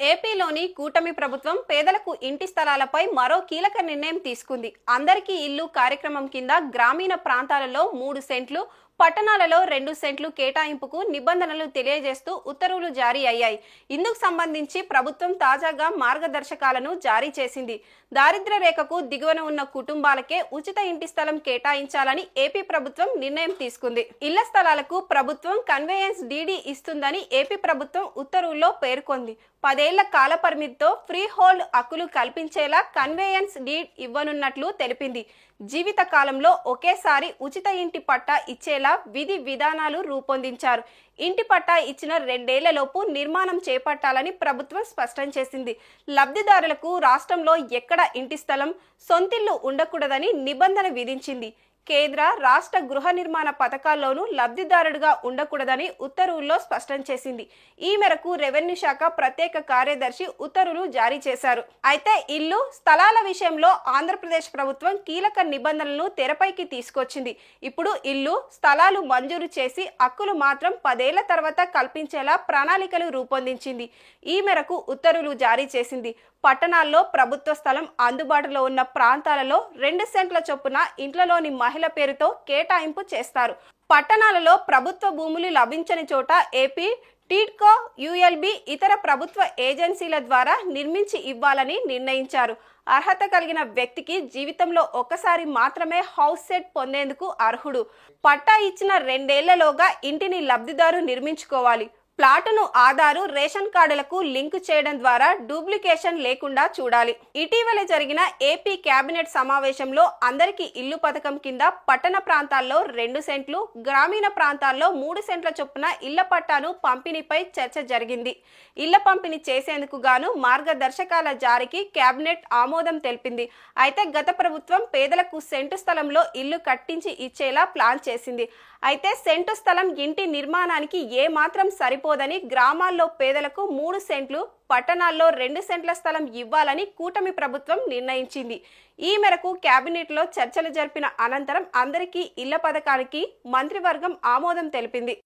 ఏపీలోని కూటమి ప్రభుత్వం పేదలకు ఇంటి స్థలాలపై మరో కీలక నిర్ణయం తీసుకుంది. అందరికీ ఇల్లు కార్యక్రమం కింద గ్రామీణ ప్రాంతాలలో మూడు సెంట్లు పట్టణాలలో రెండు సెంట్లు కేటాయింపుకు నిబంధనలు తెలియజేస్తూ ఉత్తర్వులు జారీ అయ్యాయి. ఇందుకు సంబంధించి ప్రభుత్వం తాజాగా మార్గదర్శకాలను జారీ చేసింది. దారిద్ర రేఖకు దిగువన ఉన్న కుటుంబాలకే ఉచిత ఇంటి స్థలం కేటాయించాలని ఏపీ ప్రభుత్వం నిర్ణయం తీసుకుంది. ఇళ్ళ స్థలాలకు ప్రభుత్వం కన్వేయన్స్ డీడీ ఇస్తుందని ఏపీ ప్రభుత్వం ఉత్తర్వుల్లో పేర్కొంది. పదేళ్ళ కాల పరిమితితో ఫ్రీ హోల్డ్ హక్కులు కల్పించేలా కన్వేయన్స్ డీడ్ ఇవ్వనున్నట్లు తెలిపింది. జీవిత కాలంలో ఒకేసారి ఉచిత ఇంటి పట్టా ఇచ్చేలా విధి విధానాలు రూపొందించారు. ఇంటి పట్టా ఇచ్చిన రెండేళ్ళలోపు నిర్మాణం చేపట్టాలని ప్రభుత్వం స్పష్టం చేసింది. లబ్ధిదారులకు రాష్ట్రంలో ఎక్కడ ఇంటి స్థలం సొంతిల్లు ఉండకూడదని నిబంధన విధించింది. కేంద్ర రాష్ట్ర గృహ నిర్మాణ పథకాల్లోనూ లబ్ధిదారుడుగా ఉండకూడదని ఉత్తర్వుల్లో స్పష్టం చేసింది. ఈ మేరకు రెవెన్యూ శాఖ ప్రత్యేక కార్యదర్శి ఉత్తర్వులు జారీ చేశారు. అయితే ఇల్లు స్థలాల విషయంలో ఆంధ్రప్రదేశ్ ప్రభుత్వం కీలక నిబంధనలను తెరపైకి తీసుకొచ్చింది. ఇప్పుడు ఇల్లు స్థలాలు మంజూరు చేసి హక్కులు మాత్రం పదేళ్ళ తర్వాత కల్పించేలా ప్రణాళికలు రూపొందించింది. ఈ మేరకు ఉత్తర్వులు జారీ చేసింది. పట్టణాల్లో ప్రభుత్వ స్థలం అందుబాటులో ఉన్న ప్రాంతాలలో రెండు సెంట్ల చొప్పున ఇంట్లలోని మహిళ పేరుతో కేటాయింపు చేస్తారు. పట్టణాలలో ప్రభుత్వ భూములు లభించని చోట ఏపీ టీడ్కో యుఎల్బి ఇతర ప్రభుత్వ ఏజెన్సీల ద్వారా నిర్మించి ఇవ్వాలని నిర్ణయించారు. అర్హత కలిగిన వ్యక్తికి జీవితంలో ఒకసారి మాత్రమే హౌస్ సెట్ పొందేందుకు అర్హుడు. పట్టా ఇచ్చిన రెండేళ్ళలోగా ఇంటిని లబ్ధిదారు నిర్మించుకోవాలి. ప్లాటును ఆధారు రేషన్ కార్డులకు లింకు చేయడం ద్వారా డూప్లికేషన్ లేకుండా చూడాలి. ఇటీవల జరిగిన ఏపీ కేబినెట్ సమావేశంలో అందరికీ ఇల్లు పథకం కింద పట్టణ ప్రాంతాల్లో రెండు సెంట్లు గ్రామీణ ప్రాంతాల్లో మూడు సెంట్ల చొప్పున ఇళ్ళ పట్టాను పంపిణీపై చర్చ జరిగింది. ఇళ్ళ పంపిణీ చేసేందుకు గాను మార్గదర్శకాల జారీకి కేబినెట్ ఆమోదం తెలిపింది. అయితే గత ప్రభుత్వం పేదలకు సెంటు స్థలంలో ఇల్లు కట్టించి ఇచ్చేలా ప్లాన్ చేసింది. అయితే సెంటు స్థలం ఇంటి నిర్మాణానికి ఏ మాత్రం సరిపోదని గ్రామాల్లో పేదలకు మూడు సెంట్లు పట్టణాల్లో రెండు సెంట్ల స్థలం ఇవ్వాలని కూటమి ప్రభుత్వం నిర్ణయించింది. ఈ మేరకు కేబినెట్లో చర్చలు జరిపిన అనంతరం అందరికీ ఇళ్ళ పథకానికి మంత్రివర్గం ఆమోదం తెలిపింది.